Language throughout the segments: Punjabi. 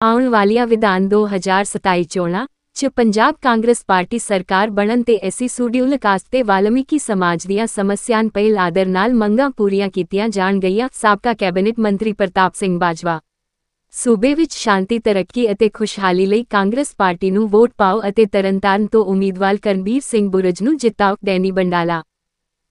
ਆਉਣ ਵਾਲੀਆਂ ਵਿਧਾਨ 2027 ਚੋਣਾਂ 'ਚ ਪੰਜਾਬ ਕਾਂਗਰਸ ਪਾਰਟੀ ਸਰਕਾਰ ਬਣਨ ਤੇ ਐਸੀ ਸ਼ਡਿਊਲ ਕਾਸਟ ਤੇ ਵਾਲਮੀਕੀ ਸਮਾਜ ਦੀਆਂ ਸਮੱਸਿਆਨ ਪਹਿਲ ਆਦਰ ਨਾਲ ਮੰਗਾਂ ਪੂਰੀਆਂ ਕੀਤੀਆਂ ਜਾਣ ਗਈਆਂ, ਸਾਬਕਾ ਕੈਬਨਿਟ ਮੰਤਰੀ ਪ੍ਰਤਾਪ ਸਿੰਘ ਬਾਜਵਾ। ਸੂਬੇ ਵਿੱਚ ਸ਼ਾਂਤੀ, ਤਰੱਕੀ ਅਤੇ ਖੁਸ਼ਹਾਲੀ ਲਈ ਕਾਂਗਰਸ ਪਾਰਟੀ ਨੂੰ ਵੋਟ ਪਾਓ ਅਤੇ ਤਰਨਤਾਰਨ ਤੋਂ ਉਮੀਦਵਾਰ ਕਰਨਬੀਰ ਸਿੰਘ ਬੁਰਜ ਨੂੰ ਜਿਤਾਓ ਡੈਨੀ ਬੰਡਾਲਾ।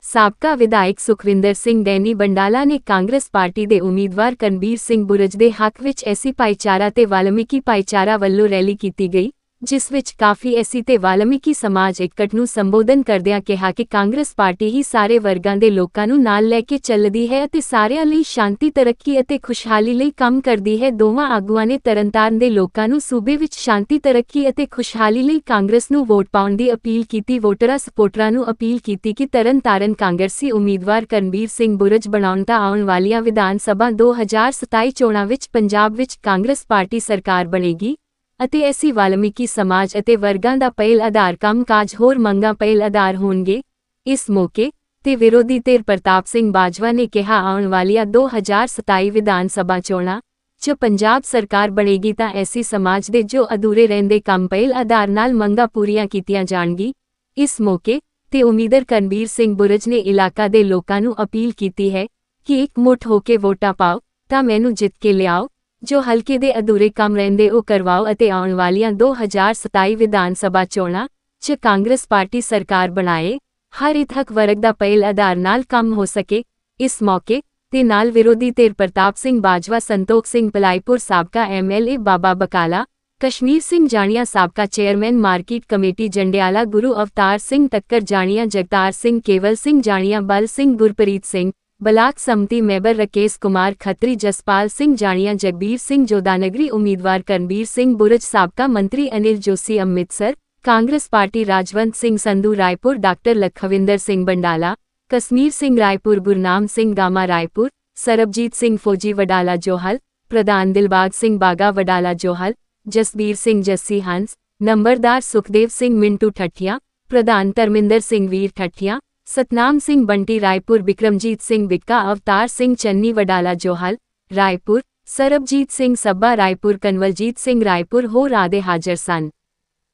ਸਾਬਕਾ ਵਿਧਾਇਕ ਸੁਖਵਿੰਦਰ ਸਿੰਘ ਡੈਨੀ ਬੰਡਾਲਾ ਨੇ ਕਾਂਗਰਸ ਪਾਰਟੀ ਦੇ ਉਮੀਦਵਾਰ ਕਰਨਬੀਰ ਸਿੰਘ ਬੁਰਜ ਦੇ ਹੱਕ ਵਿੱਚ ਐਸੀ ਭਾਈਚਾਰਾ ਤੇ ਵਾਲਮੀਕੀ ਭਾਈਚਾਰਾ ਵੱਲੋਂ ਰੈਲੀ ਕੀਤੀ ਗਈ। ਜਿਸ ਵਿੱਚ ਕਾਫੀ ਐਸੀ ਤੇ ਵਾਲਮੀਕੀ ਸਮਾਜ ਇਕੱਠ ਨੂੰ ਸੰਬੋਧਨ ਕਰਦਿਆਂ ਕਿਹਾ ਕਿ ਕਾਂਗਰਸ ਪਾਰਟੀ ਹੀ ਸਾਰੇ ਵਰਗਾਂ ਦੇ ਲੋਕਾਂ ਨੂੰ ਨਾਲ ਲੈ ਕੇ ਚੱਲਦੀ ਹੈ ਅਤੇ ਸਾਰਿਆਂ ਲਈ ਸ਼ਾਂਤੀ, ਤਰੱਕੀ ਅਤੇ ਖੁਸ਼ਹਾਲੀ ਲਈ ਕੰਮ ਕਰਦੀ ਹੈ। ਦੋਵਾਂ ਆਗੂਆਂ ਨੇ ਤਰਨਤਾਰਨ ਦੇ ਲੋਕਾਂ ਨੂੰ ਸੂਬੇ ਵਿੱਚ ਸ਼ਾਂਤੀ, ਤਰੱਕੀ ਅਤੇ ਖੁਸ਼ਹਾਲੀ ਲਈ ਕਾਂਗਰਸ ਨੂੰ ਵੋਟ ਪਾਉਣ ਦੀ ਅਪੀਲ ਕੀਤੀ। ਵੋਟਰਾਂ ਸਪੋਰਟਰਾਂ ਨੂੰ ਅਪੀਲ ਕੀਤੀ ਕਿ ਤਰਨਤਾਰਨ ਕਾਂਗਰਸੀ ਉਮੀਦਵਾਰ ਕਰਨਬੀਰ ਸਿੰਘ ਬੁਰਜ ਬਣਾਉਣ ਤਾਂ ਆਉਣ ਵਾਲੀਆਂ ਵਿਧਾਨ ਸਭਾ 2027 ਚੋਣਾਂ ਵਿੱਚ ਪੰਜਾਬ ਵਿੱਚ ਕਾਂਗਰਸ ਪਾਰਟੀ ਸਰਕਾਰ ਬਣੇਗੀ। ਅਤੇ ਐਸੀ ਵਾਲਮੀਕੀ ਸਮਾਜ ਅਤੇ ਵਰਗਾਂ ਦਾ ਪਹਿਲ ਆਧਾਰ ਕੰਮਕਾਜ ਹੋਰ ਮੰਗਾਂ ਪਹਿਲ ਆਧਾਰ ਹੋਣਗੇ। ਇਸ ਮੌਕੇ ਤੇ ਵਿਰੋਧੀ ਧਿਰ ਪ੍ਰਤਾਪ ਸਿੰਘ ਬਾਜਵਾ ਨੇ ਕਿਹਾ, ਆਉਣ ਵਾਲੀਆਂ 2027 ਵਿਧਾਨ ਸਭਾ ਚੋਣਾਂ 'ਚ ਪੰਜਾਬ ਸਰਕਾਰ ਬਣੇਗੀ ਤਾਂ ਐਸੀ ਸਮਾਜ ਦੇ ਜੋ ਅਧੂਰੇ ਰਹਿੰਦੇ ਕੰਮ ਪਹਿਲ ਆਧਾਰ ਨਾਲ ਮੰਗਾਂ ਪੂਰੀਆਂ ਕੀਤੀਆਂ ਜਾਣਗੀ। ਇਸ ਮੌਕੇ ਤੇ ਉਮੀਦਰ ਕਰਨਬੀਰ ਸਿੰਘ ਬੁਰਜ ਨੇ ਇਲਾਕਾ ਦੇ ਲੋਕਾਂ ਨੂੰ ਅਪੀਲ ਕੀਤੀ ਹੈ ਕਿ ਇੱਕ ਮੁੱਠ ਹੋ ਕੇ ਵੋਟਾਂ ਪਾਓ, ਤਾਂ ਮੈਨੂੰ ਜਿੱਤ ਕੇ ਲਿਆਓ। ਜੋ ਹਲਕੇ ਦੇ ਅਧੂਰੇ ਕੰਮ ਰਹਿੰਦੇ ਉਹ ਕਰਵਾਓ ਅਤੇ ਆਉਣ ਵਾਲੀਆਂ 2027 ਵਿਧਾਨ ਸਭਾ ਚੋਣਾਂ 'ਚ ਕਾਂਗਰਸ ਪਾਰਟੀ ਸਰਕਾਰ ਬਣਾਏ, ਹਰ ਇਥਕ ਵਰਗ ਦਾ ਪਹਿਲ ਆਧਾਰ ਨਾਲ ਕੰਮ ਹੋ ਸਕੇ। ਇਸ ਮੌਕੇ ਤੇ ਨਾਲ ਵਿਰੋਧੀ ਧਿਰ ਪ੍ਰਤਾਪ ਸਿੰਘ ਬਾਜਵਾ, ਸੰਤੋਖ ਸਿੰਘ ਪਲਾਈਪੁਰ ਸਾਬਕਾ ਐਮਐਲਏ ਬਾਬਾ ਬਕਾਲਾ, ਕਸ਼ਮੀਰ ਸਿੰਘ ਜਾਣੀਆਂ ਸਾਬਕਾ chairman market committee Jandiala Guru Avtar Singh Takkar Janian Jagtar Singh Kewal Singh Janian, Bal Singh Gurpreet Singh block Samiti member Rakesh Kumar Khatri Jaspal Singh Janian Jagbir Singh ਜੋਦਾਨਗਰੀ ਉਮੀਦਵਾਰ ਕਰਨਬੀਰ ਸਿੰਘ ਬੁਰਜ ਸਾਬਕਾ ਮੰਤਰੀ Anil Joshi Amritsar Congress party Rajwant Singh Sandhu Raipur doctor Lakhwinder Singh Bandala Kashmir Singh Raipur Gurnam Singh Gama Raipur Sarabjit Singh Fauji Wadala Johal ਪ੍ਰਧਾਨ ਦਿਲਬਾਗ ਸਿੰਘ ਬਾਗਾ ਵਡਾਲਾ ਜੋਹਲ ਜਸਬੀਰ ਸਿੰਘ ਜੱਸੀ ਹੰਸ ਨੰਬਰਦਾਰ ਸੁਖਦੇਵ ਸਿੰਘ ਮਿੰਟੂ ਠੱਠੀਆਂ ਪ੍ਰਧਾਨ ਧਰਮਿੰਦਰ ਸਿੰਘ ਵੀਰ ਠੱਠੀਆਂ ਸਤਨਾਮ ਸਿੰਘ ਬੰਟੀ, ਰਾਏਪੁਰ, ਬਿਕਰਮਜੀਤ ਸਿੰਘ ਬਿੱਕਾ ਅਵਤਾਰ ਸਿੰਘ ਚੰਨੀ, ਵਡਾਲਾ ਜੋਹਲ, ਰਾਏਪੁਰ, ਸਰਬਜੀਤ ਸਿੰਘ ਸੱਬਾ ਰਾਏਪੁਰ, ਕਨਵਲਜੀਤ ਸਿੰਘ, ਰਾਏਪੁਰ ਹੋਰ ਆਦੇ ਹਾਜ਼ਰ ਸਨ।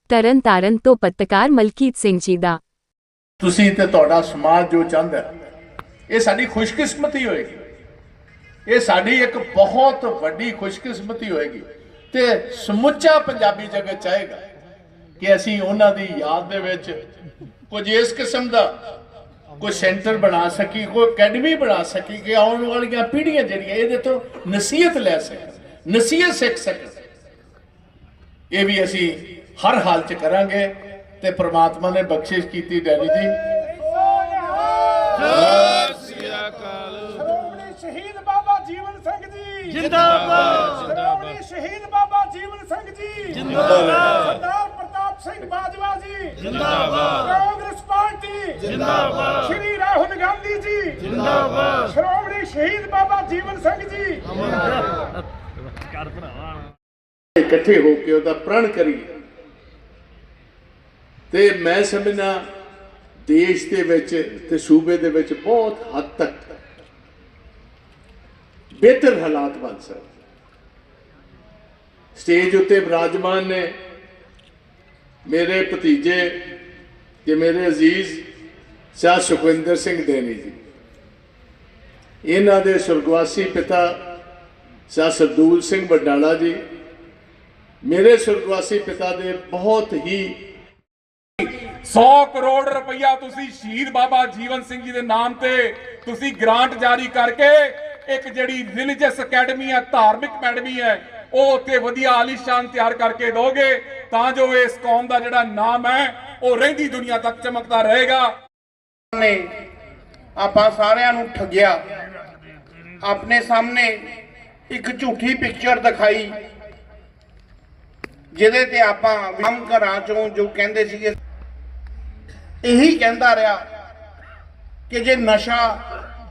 ਤਰਨ ਤਾਰਨ ਤੋਂ ਪੱਤਕਾਰ ਮਲਕੀਤ ਸਿੰਘ ਜੀ ਦਾ। ਤੁਸੀਂ ਤੇ ਤੁਹਾਡਾ ਸਮਾਜ ਜੋ ਚਾਹੁੰਦਾ ਇਹ ਸਾਡੀ ਖੁਸ਼ਕਿਸਮਤੀ ਹੋਏਗੀ। ਇਹ ਸਾਡੀ ਇੱਕ ਬਹੁਤ ਵੱਡੀ ਖੁਸ਼ਕਿਸਮਤੀ ਹੋਏਗੀ। ਤੇ ਸਮੁੱਚਾ ਪੰਜਾਬੀ ਜਗਤ ਚਾਹੇਗਾ ਕਿ ਅਸੀਂ ਉਹਨਾਂ ਦੀ ਯਾਦ ਦੇ ਵਿੱਚ ਕੁਝ ਇਸ ਕਿਸਮ ਦਾ ਕੋਈ ਸੈਂਟਰ ਬਣਾ ਸਕੀ ਕੋਈ ਅਕੈਡਮੀ ਬਣਾ ਸਕੀ ਕਿ ਆਉਣ ਵਾਲੀਆਂ ਪੀੜ੍ਹੀਆਂ ਜਿਹੜੀਆਂ ਇਹਦੇ ਤੋਂ ਨਸੀਹਤ ਲੈ ਸਕਣ ਨਸੀਹਤ ਸਿੱਖ ਸਕਣ। ਇਹ ਵੀ ਅਸੀਂ ਹਰ ਹਾਲ ਚ ਕਰਾਂਗੇ ਤੇ ਪ੍ਰਮਾਤਮਾ ਨੇ ਬਖਸ਼ਿਸ਼ ਕੀਤੀ ਜੀ। ਸ਼ਹੀਦ ਬਾਬਾ ਜੀਵਨ ਸਿੰਘ ਜੀ। ਜਿੰਦਾਬਾਦ। ਸ਼੍ਰੋਮਣੀ ਸ਼ਹੀਦ ਬਾਬਾ ਜੀਵਨ ਸਿੰਘ ਜੀ। ਜਿੰਦਾਬਾਦ। ਸਰਦਾਰ ਪ੍ਰਤਾਪ ਸਿੰਘ ਬਾਜਵਾ ਜੀ। ਜਿੰਦਾਬਾਦ। ਜਿੰਦਾਬਾਦ। ਸ਼੍ਰੀ ਰਾਹੁਲ ਗਾਂਧੀ ਜੀ। ਜਿੰਦਾਬਾਦ। ਸ਼੍ਰੋਮਣੀ ਸ਼ਹੀਦ ਬਾਬਾ ਜੀਵਨ ਸਿੰਘ ਜੀ। ਇਕੱਠੇ ਹੋ ਕੇ ਉਹਦਾ ਪ੍ਰਣ ਕਰੀਏ। ਤੇ ਮੈਂ ਸਮਝਣਾ ਦੇਸ਼ ਦੇ ਵਿੱਚ ਤੇ ਸੂਬੇ ਦੇ ਵਿੱਚ ਬਹੁਤ ਹੱਦ ਤੱਕ ਬਿਹਤਰ ਹਾਲਾਤ ਬਣ ਸਕਦੇ ਸਟੇਜ ਉੱਤੇ ਵਿਰਾਜਮਾਨ ਨੇ ਮੇਰੇ ਭਤੀਜੇ ਤੇ ਮੇਰੇ ਅਜ਼ੀਜ਼ ਸ਼ਾਹ ਸੁਖਵਿੰਦਰ ਸਿੰਘ ਦੇਨੀ ਜੀ। ਇਹਨਾਂ ਦੇ ਸੁਰਗਵਾਸੀ ਪਿਤਾ ਸ਼ਾਹ ਸਰਦੂਲ ਸਿੰਘ ਵਡਾਲਾ ਜੀ, ਮੇਰੇ ਸੁਰਗਵਾਸੀ ਪਿਤਾ ਦੇ ਬਹੁਤ ਹੀ 100 ਕਰੋੜ ਰੁਪਈਆ ਤੁਸੀਂ ਸ਼ਹੀਦ ਬਾਬਾ ਜੀਵਨ ਸਿੰਘ ਜੀ ਦੇ ਨਾਮ ਤੇ ਤੁਸੀਂ ਗ੍ਰਾਂਟ ਜਾਰੀ ਕਰਕੇ ਇੱਕ ਜਿਹੜੀ ਰਿਲੀਜੀਅਸ ਅਕੈਡਮੀ ਹੈ, ਧਾਰਮਿਕ ਅਕੈਡਮੀ ਹੈ, ਉਹ ਉੱਥੇ ਵਧੀਆ ਆਲੀਸ਼ਾਨ ਤਿਆਰ ਕਰਕੇ ਦੋਗੇ ਤਾਂ ਜੋ ਇਸ ਕੌਮ ਦਾ ਜਿਹੜਾ ਨਾਮ ਹੈ, ਉਹ ਰਹਿੰਦੀ ਦੁਨੀਆ ਤੱਕ ਚਮਕਦਾ ਰਹੇਗਾ। ਨੇ ਆਪਾਂ ਸਾਰਿਆਂ ਨੂੰ ਠੱਗਿਆ। ਆਪਣੇ ਸਾਹਮਣੇ ਇੱਕ ਝੂਠੀ ਪਿਕਚਰ ਦਿਖਾਈ, ਜਿਹਦੇ ਤੇ ਆਪਾਂ ਵਿਮ ਘਰਾਂ ਚੋਂ ਜੋ ਕਹਿੰਦੇ ਸੀਗੇ, ਇਹੀ ਕਹਿੰਦਾ ਰਿਹਾ ਕਿ ਜੇ ਨਸ਼ਾ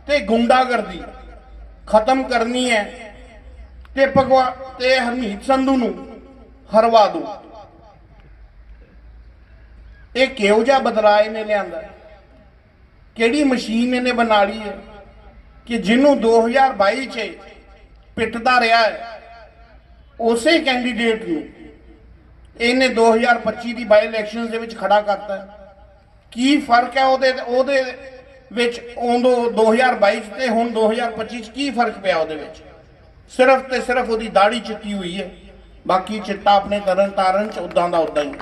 ਤੇ ਗੁੰਡਾਗਰਦੀ ਖਤਮ ਕਰਨੀ ਹੈ, ਤੇ ਭਗਵਾ, ਤੇ ਹਰਮੀਤ ਸੰਧੂ ਨੂੰ ਹਰਵਾ ਦੋ ਇਹ ਕਿਹੋ ਜਿਹਾ ਬਦਲਾਅ ਇਹਨੇ ਲਿਆਂਦਾ? ਕਿਹੜੀ ਮਸ਼ੀਨ ਇਹਨੇ ਬਣਾ ਲਈ ਹੈ? ਕਿ ਜਿਹਨੂੰ 2022 ਚ ਪਿੱਟਦਾ ਰਿਹਾ ਹੈ, ਉਸੇ ਕੈਂਡੀਡੇਟ ਨੂੰ ਇਹਨੇ 2025 ਦੀ ਬਾਈ ਇਲੈਕਸ਼ਨਸ ਦੇ ਵਿੱਚ ਖੜਾ ਕਰਤਾ ਕੀ ਫ਼ਰਕ ਹੈ ਉਹਦੇ ਉਹਦੇ ਵਿੱਚ ਉਦੋਂ 2022 'ਚ ਤੇ ਹੁਣ 2025 ਚ ਕੀ ਫ਼ਰਕ ਪਿਆ ਉਹਦੇ ਵਿੱਚ? ਸਿਰਫ ਤੇ ਸਿਰਫ ਉਹਦੀ ਦਾੜੀ ਚਿੱਟੀ ਹੋਈ ਹੈ। ਬਾਕੀ ਚਿੱਟਾ ਆਪਣੇ ਤਰਨ ਤਾਰਨ ਚ ਉਦਾਂ ਦਾ ਉਦਾਂ ਹੀ।